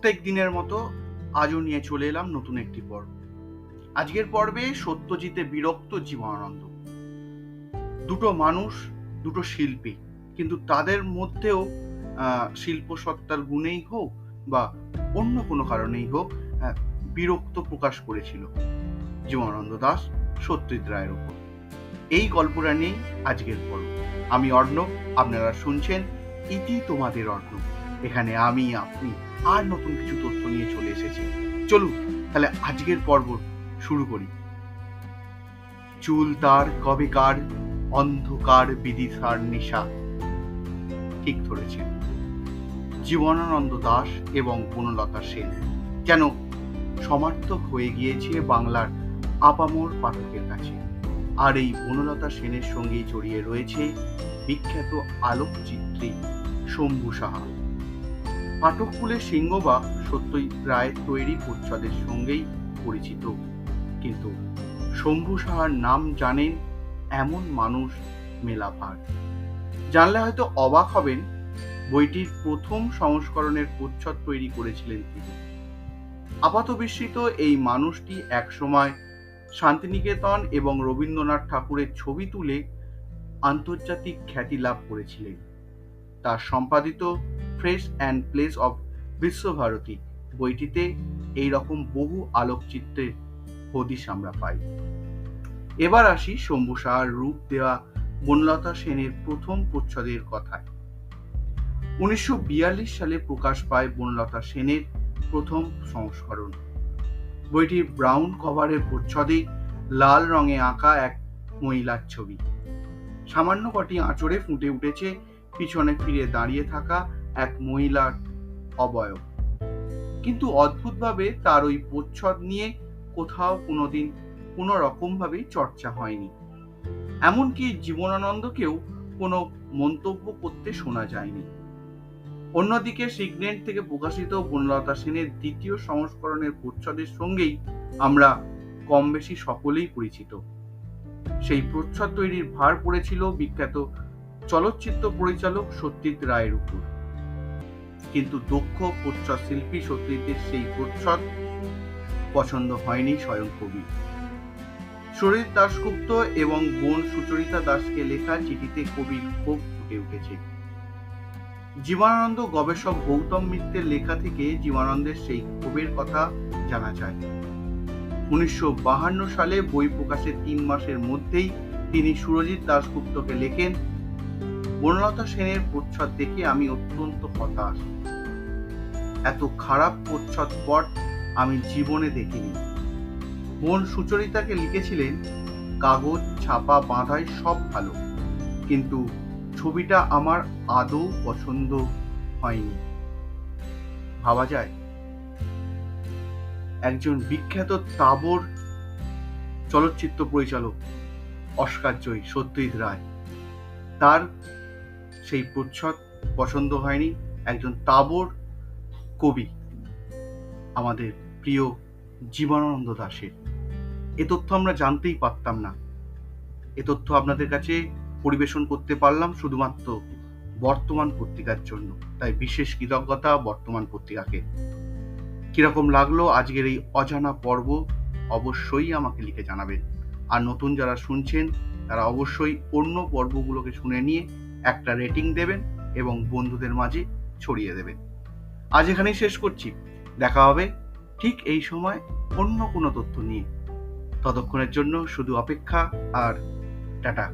প্রত্যেক দিনের মতো আজও নিয়ে চলে এলাম নতুন একটি পর্ব। আজকের পর্বে সত্যজিতে বিরক্ত জীবনানন্দ। দুটো মানুষ, দুটো শিল্পী, কিন্তু তাদের মধ্যেও শিল্প সত্তার গুণেই হোক বা অন্য কোনো কারণেই হোক বিরক্ত প্রকাশ করেছিল জীবনানন্দ দাস, সত্যজিৎ রায়ের উপর এই গল্পটা নিয়েই আজকের পর্ব। আমি অর্ণব, আপনারা শুনছেন ইতি তোমাদের অর্ণব। এখানে আমি, আপনি আর নতুন কিছু তথ্য নিয়ে চলে এসেছি। চলুন, তাহলে আজকের পর্ব শুরু করি। চুল তার কবেকার অন্ধকার বিদিশার নিশা। ঠিক ধরেছেন। জীবনানন্দ দাস এবং বনলতা সেন যেন সমার্থক হয়ে গিয়েছে বাংলার আপামর পাঠকের কাছে। আর এই বনলতা সেনের সঙ্গেই জড়িয়ে রয়েছে বিখ্যাত আলোকচিত্রী শম্ভু সাহা। পাঠককুলের সিংহ বা সত্যজিৎ রায়ের তৈরি প্রচ্ছদের সঙ্গেই পরিচিত। কিন্তু শম্ভু সাহার নাম জানেন এমন মানুষ মেলাভার জানলে হয়তো অবাক হবেন, বইটির প্রথম সংস্করণের প্রচ্ছদ তৈরি করেছিলেন তিনি। আপাত বিস্মৃত এই মানুষটি একসময় শান্তিনিকেতন এবং রবীন্দ্রনাথ ঠাকুরের ছবি তুলে আন্তর্জাতিক খ্যাতি লাভ করেছিলেন। তার সম্পাদিত fresh and place of Visvabharati বইটিতে এই রকম বহু আলোকচিত্রের হদিশ আমরা পাই। এবার আসি শম্ভু সাহার রূপ দেওয়া বনলতা সেনের প্রথম প্রচ্ছদের কথায়। উনিশশো সালে প্রকাশ পায় বনলতা সেনের প্রথম সংস্করণ। বইটির ব্রাউন কভারের প্রচ্ছদে লাল রঙে আঁকা এক মহিলার ছবি। সামান্য কটি আঁচড়ে ফুটে উঠেছে, পিছনে ফিরে দাঁড়িয়ে থাকা এক মহিলার অবয়ব। কিন্তু অদ্ভুতভাবে তার ওই প্রচ্ছদ নিয়ে কোথাও কোনোদিন কোনো রকমভাবেই চর্চা হয়নি। এমনকি জীবনানন্দকেও কোনো মন্তব্য করতে শোনা যায়নি। অন্যদিকে সিগনেট থেকে প্রকাশিত বনলতা সেনের দ্বিতীয় সংস্করণের প্রচ্ছদের সঙ্গেই আমরা কম বেশি সকলেই পরিচিত। সেই প্রচ্ছদ তৈরির ভার পড়েছিল বিখ্যাত চলচ্চিত্র পরিচালক সত্যজিৎ রায়ের উপর। কিন্তু দক্ষ প্রচ্ছদ শিল্পী সত্যজিতের সেই প্রচ্ছদ পছন্দ হয়নি স্বয়ং কবি। শরীর দাশগুপ্ত এবং বোন সুচরিতা দাসকে লেখা চিঠিতে কবির ক্ষোভ ফুটে উঠেছে। জীবনানন্দ গবেষক গৌতম মিত্রের লেখা থেকে জীবনানন্দের সেই ক্ষোভের কথা জানা যায়। উনিশশো সালে বই প্রকাশের তিন মাসের মধ্যেই তিনি সুরজিৎ দাশগুপ্তকে লেখেন বনলতা সেনের প্রচ্ছদ দেখে আমি অত্যন্ত হতাশ। এত খারাপ প্রচ্ছদ পট আমি জীবনে দেখিনি। বোন সুচরিতাকে লিখেছিলেন, কাগজ, ছাপা, বাঁধাই সব ভালো। কিন্তু ছবিটা আমার আদৌ পছন্দ হয়নি। ভাবা যায়? একজন বিখ্যাত তাবর চলচ্চিত্র পরিচালক, অস্কার জয়ী সত্যজিৎ রায়। তার সেই প্রচ্ছদ পছন্দ হয়নি। একজন তাবর কবি আমাদের প্রিয় জীবনানন্দ দাশের। এ তথ্য আমরা জানতেই পারতাম না। এ তথ্য আপনাদের কাছে পরিবেশন করতে পারলাম শুধুমাত্র বর্তমান পত্রিকার জন্য। তাই বিশেষ কৃতজ্ঞতা বর্তমান পত্রিকাকে। কীরকম লাগল আজকের এই অজানা পর্ব, অবশ্যই আমাকে লিখে জানাবেন। আর নতুন যারা শুনছেন, তারা অবশ্যই অন্য পর্বগুলোকে শুনে নিয়ে একটা রেটিং দেবেন এবং বন্ধুদের মাঝে ছড়িয়ে দেবেন। আজ এখানেই শেষ করছি। দেখা হবে ঠিক এই সময় অন্য কোনো তথ্য নিয়ে। ততক্ষণের জন্য শুধু অপেক্ষা আর টাটা।